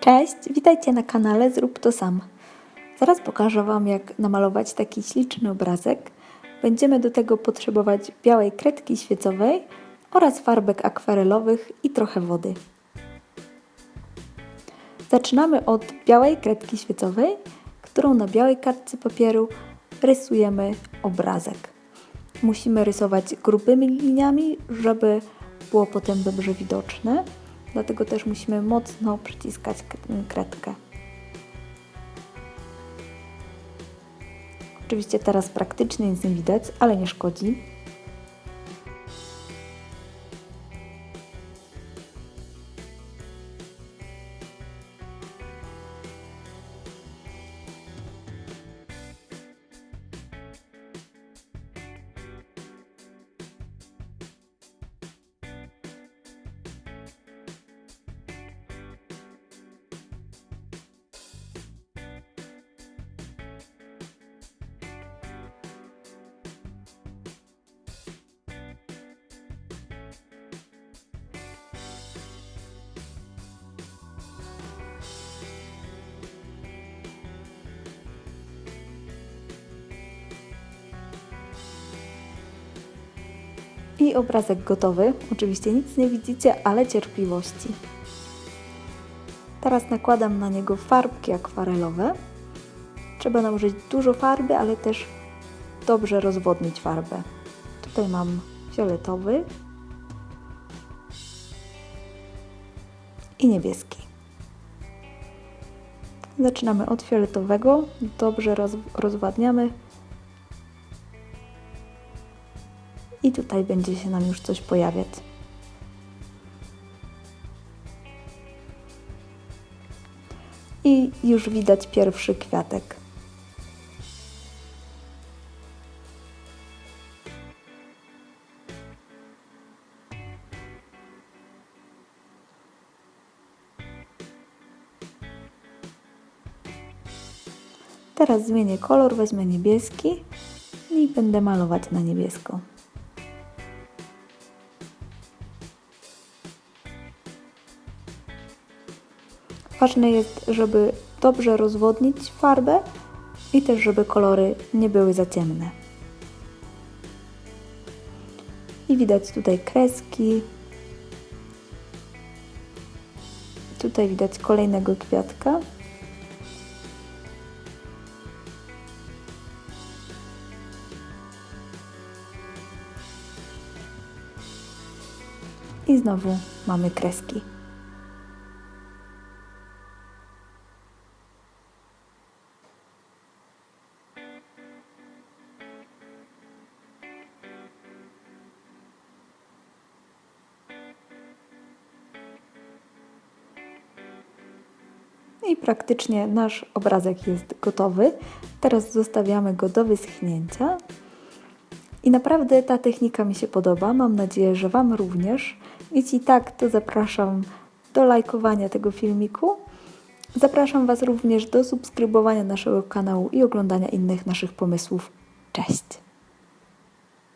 Cześć, witajcie na kanale Zrób to sam. Zaraz pokażę Wam, jak namalować taki śliczny obrazek. Będziemy do tego potrzebować białej kredki świecowej oraz farbek akwarelowych i trochę wody. Zaczynamy od białej kredki świecowej, którą na białej kartce papieru rysujemy obrazek. Musimy rysować grubymi liniami, żeby było potem dobrze widoczne. Dlatego też musimy mocno przyciskać kredkę. Oczywiście teraz praktycznie nic nie widać, ale nie szkodzi. I obrazek gotowy. Oczywiście nic nie widzicie, ale cierpliwości. Teraz nakładam na niego farbki akwarelowe. Trzeba nałożyć dużo farby, ale też dobrze rozwodnić farbę. Tutaj mam fioletowy i niebieski. Zaczynamy od fioletowego, dobrze roz, rozwadniamy i tutaj będzie się nam już coś pojawiać. I już widać pierwszy kwiatek. Teraz zmienię kolor, wezmę niebieski i będę malować na niebiesko. Ważne jest, żeby dobrze rozwodnić farbę i też, żeby kolory nie były za ciemne. I widać tutaj kreski. Tutaj widać kolejnego kwiatka. I znowu mamy kreski. I praktycznie nasz obrazek jest gotowy. Teraz zostawiamy go do wyschnięcia. I naprawdę ta technika mi się podoba. Mam nadzieję, że Wam również. Jeśli tak, to zapraszam do lajkowania tego filmiku. Zapraszam Was również do subskrybowania naszego kanału i oglądania innych naszych pomysłów. Cześć!